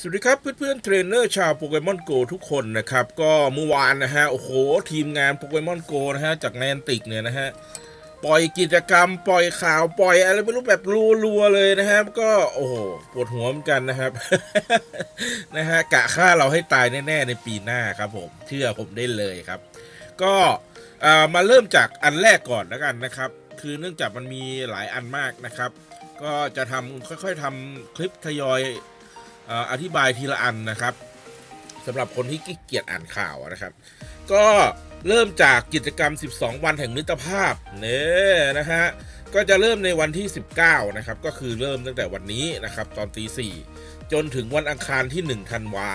สวัสดีครับเพื่อนๆเทรนเนอร์ชาวโปเกมอนโกทุกคนนะครับ ก็เมื่อวานนะฮะ โอ้โห ทีมงานโปเกมอนโกนะฮะ จากแนนติกเนี่ยนะฮะ ปล่อยกิจกรรม ปล่อยข่าว ปล่อยอะไรไม่รู้แบบรัวๆเลยนะครับ ก็โอ้โหปวดหัวเหมือนกันนะครับ นะฮะกะฆ่าเราให้ตายแน่ๆในปีหน้าครับผม เชื่อผมได้เลยครับ ก็มาเริ่มจากอันแรกก่อนแล้วกันนะครับ คือเนื่องจากมันมีหลายอันมากนะครับ ก็จะทำค่อย ๆทำคลิปทยอย อธิบายทีละอันนะครับสำหรับคนที่ขี้เกียจอ่านข่าวนะครับ ก็เริ่มจากกิจกรรม 12 วันแห่งมิตรภาพเนี่ยนะฮะก็จะเริ่มในวันที่ 19 นะครับ ก็คือเริ่มตั้งแต่วันนี้นะครับ ตอนตีสี่จนถึงวันอังคารที่ 1 ธันวา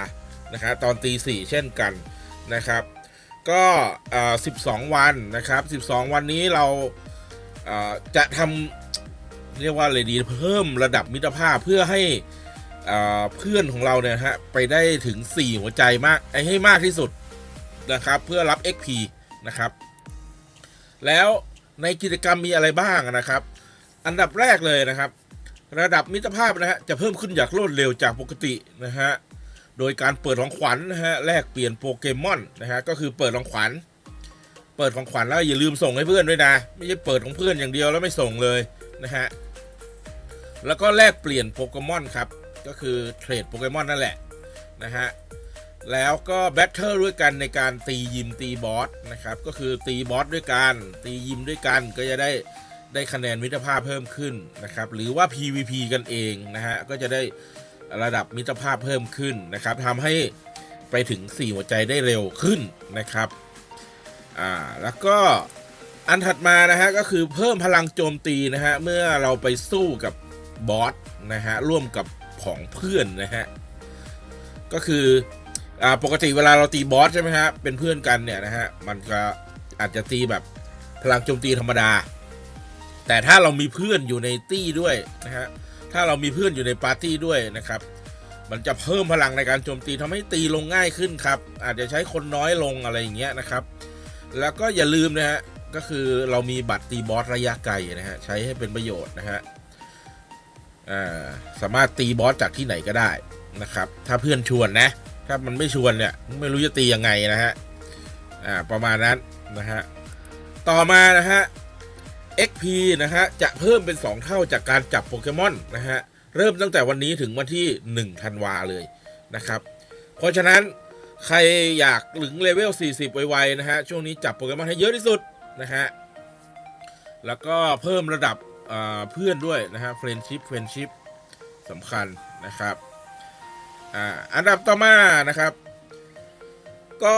นะครับตอนตีสี่เช่นกันนะครับ ก็12 วันนะครับ 12 วันนี้เราจะทำเรียกว่าอะไรดีเพิ่มระดับมิตรภาพเพื่อให้ เพื่อนของเราเนี่ยฮะไปได้ถึง 4 หัวใจมากไอ้ให้มากที่สุดนะครับ เพื่อรับ XP นะครับ แล้วในกิจกรรมมีอะไรบ้างนะครับ อันดับแรกเลยนะครับ ระดับมิตรภาพนะฮะจะเพิ่มขึ้นอย่างรวดเร็วจากปกตินะฮะโดยการเปิดของขวัญนะฮะแลกเปลี่ยนโปเกมอนนะฮะก็คือเปิดของขวัญเปิดของขวัญแล้วอย่าลืมส่งให้เพื่อนด้วยนะ ไม่ใช่เปิดของเพื่อนอย่างเดียวแล้วไม่ส่งเลยนะฮะแล้วก็แลกเปลี่ยนโปเกมอนครับ ก็คือเทรดโปเกมอนนั่นแหละนะฮะแล้วก็แบทเทิลด้วยกันในการตียิมตีบอสนะครับก็คือตีบอสด้วยกันตียิมด้วยกันก็จะได้ได้คะแนนมิตรภาพเพิ่มขึ้นนะครับหรือว่า PVP กันเองนะฮะก็จะได้ระดับมิตรภาพเพิ่มขึ้นนะครับทำให้ไปถึง 4 หัวใจได้เร็วขึ้นนะครับอ่าแล้วก็อันถัดมานะฮะก็คือเพิ่มพลังโจมตีนะฮะเมื่อเราไปสู้กับบอสนะฮะร่วมกับ ของเพื่อนนะฮะ ก็คืออ่าปกติเวลาเราตีบอสใช่ไหมฮะ เป็นเพื่อนกันเนี่ยนะฮะ มันก็อาจจะตีแบบพลังโจมตีธรรมดา แต่ถ้าเรามีเพื่อนอยู่ในตี้ด้วยนะฮะ ถ้าเรามีเพื่อนอยู่ในปาร์ตี้ด้วยนะครับ มันจะเพิ่มพลังในการโจมตีทำให้ตีลงง่ายขึ้นครับ อาจจะใช้คนน้อยลงอะไรอย่างเงี้ยนะครับ แล้วก็อย่าลืมนะฮะ ก็คือเรามีบัตรตีบอสระยะไกลนะฮะ ใช้ให้เป็นประโยชน์นะฮะ สามารถตีบอสจากที่ไหนก็ได้นะครับ ถ้าเพื่อนชวนนะ ถ้ามันไม่ชวนเนี่ยไม่รู้จะตียังไงนะฮะอ่าประมาณนั้นนะฮะต่อมานะฮะ XP นะฮะจะเพิ่มเป็น 2 เท่าจากการจับโปเกมอนนะฮะเริ่มตั้งแต่วันนี้ถึงวันที่1ธันวาเลยนะครับ เพราะฉะนั้นใครอยากถึงเลเวล 40 ไวๆนะฮะช่วงนี้จับโปเกมอนให้เยอะที่สุดนะฮะแล้วก็เพิ่มระดับ เพื่อนด้วยนะฮะเฟรนชิพเฟรนชิพสำคัญนะครับอ่าอันดับต่อมานะครับ ก็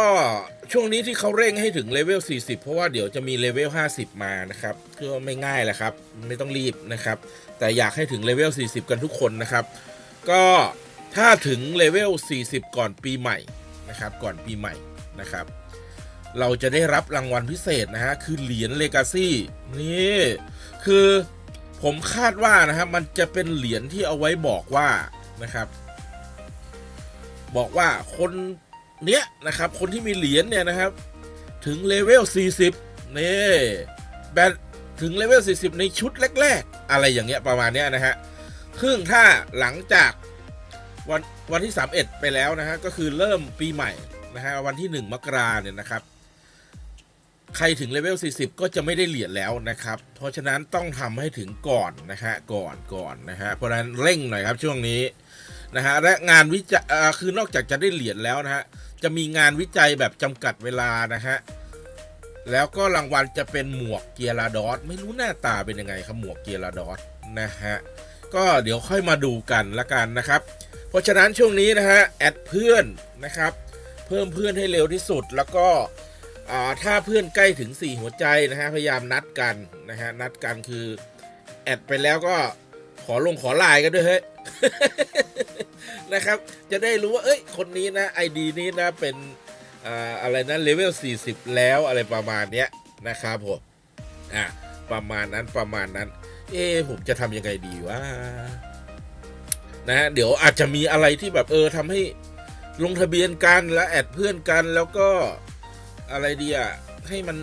ช่วงนี้ที่เขาเร่งให้ถึงเลเวล 40 เพราะว่าเดี๋ยวจะมีเลเวล 50 มานะครับก็ไม่ง่ายแหละครับ ไม่ต้องรีบนะครับ แต่อยากให้ถึงเลเวล 40 กันทุกคนนะครับ ก็ถ้าถึงเลเวล 40 ก่อนปีใหม่นะครับ ก่อนปีใหม่นะครับ เราจะได้รับรางวัลพิเศษนะฮะ คือเหรียญเลกาซี่นี่ คือ ผมคาดว่านะครับ มันจะเป็นเหรียญที่เอาไว้บอกว่านะครับ บอกว่าคนเนี้ยนะครับ คนที่มีเหรียญเนี่ยนะครับ ถึงเลเวล 40 นี่แบตถึงเลเวล 40 ในชุดแรก ๆ อะไรอย่างเงี้ยประมาณเนี้ยนะฮะซึ่งถ้าหลังจากวันวันที่ 31 ไปแล้วนะฮะก็คือเริ่มปีใหม่นะฮะวันที่ 1 มกราเนี่ยนะครับ ใครถึงเลเวล 40 ก็จะไม่ได้เหรียญแล้วนะครับ เพราะฉะนั้นต้องทำให้ถึงก่อนนะฮะ ก่อนก่อนนะฮะ เพราะฉะนั้นเร่งหน่อยครับช่วงนี้นะฮะ และงานวิจัยคือนอกจากจะได้เหรียญแล้วนะฮะ จะมีงานวิจัยแบบจำกัดเวลานะฮะ แล้วก็รางวัลจะเป็นหมวกเกียร์ลาดอส ไม่รู้หน้าตาเป็นยังไงครับหมวกเกียร์ลาดอสนะฮะ ก็เดี๋ยวค่อยมาดูกันละกันนะครับ เพราะฉะนั้นช่วงนี้นะฮะแอดเพื่อนนะครับ เพิ่มเพื่อนให้เร็วที่สุดแล้วก็ ถ้าเพื่อนใกล้ถึง 4 หัวใจนะฮะพยายามนัดกันนะฮะนัดกันคือแอดไปแล้วก็ขอลงขอไลน์กันด้วยเฮ้ยนะครับ จะได้รู้ว่าเอ้ยคนนี้นะไอดีนี้นะเป็นอ่าอะไรนะเลเวล 40 แล้วอะไรประมาณเนี้ยนะครับผมอะประมาณนั้นประมาณนั้น เอ๊ผมจะทำยังไงดีวะนะฮะเดี๋ยวอาจจะมีอะไรที่แบบเออทำให้ลงทะเบียนกันแล้วแอดเพื่อนกันแล้วก็ อะไรดีอะให้มัน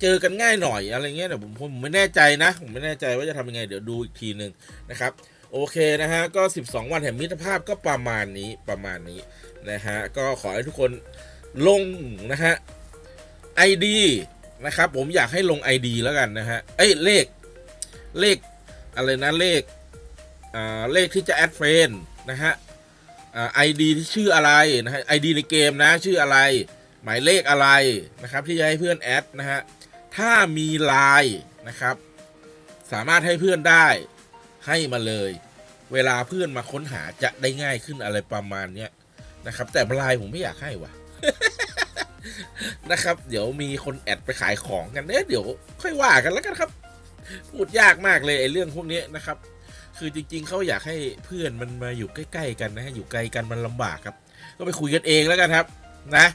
เจอกันง่ายหน่อยอะไรเงี้ยแต่ผมผมไม่แน่ใจนะ ผมไม่แน่ใจว่าจะทำยังไง เดี๋ยวดูอีกทีหนึ่งนะครับ โอเคนะฮะก็ 12 วันแห่งมิตรภาพก็ประมาณนี้ประมาณนี้นะฮะก็ขอให้ทุกคนลงนะฮะ ID นะครับ ผมอยากให้ลง ID แล้วกันนะฮะเอ้ยเลขเลขอะไรนะเลขอ่าเลขที่จะแอดเฟรนนะฮะไอ่า ID ที่ชื่ออะไรนะฮะ ID ในเกมนะชื่ออะไร หมายเลขอะไรนะครับที่จะให้เพื่อนแอดนะฮะถ้ามีไลน์นะครับ สามารถให้เพื่อนได้ให้มาเลย เวลาเพื่อนมาค้นหาจะได้ง่ายขึ้นอะไรประมาณเนี้ยนะครับ แต่ไลน์ผมไม่อยากให้ว่ะนะครับ เดี๋ยวมีคนแอดไปขายของกันเนี่ยเดี๋ยวค่อยว่ากันแล้วกันครับ พูดยากมากเลยไอ้เรื่องพวกนี้นะครับ คือจริง ๆเขาอยากให้เพื่อนมันมาอยู่ใกล้ ๆ กันนะฮะอยู่ไกลกันมันลำบากครับ ก็ไปคุยกันเองแล้วกันครับ นะ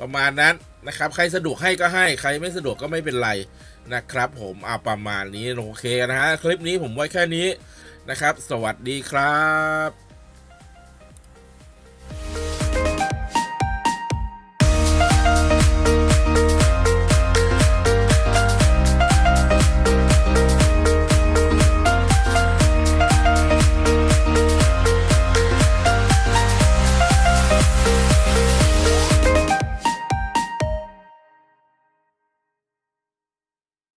ประมาณนั้นนะครับ ใครสะดวกให้ก็ให้ ใครไม่สะดวกก็ไม่เป็นไรนะครับ ผมเอาประมาณนี้โอเคนะฮะคลิปนี้ผมไว้แค่นี้นะครับ สวัสดีครับ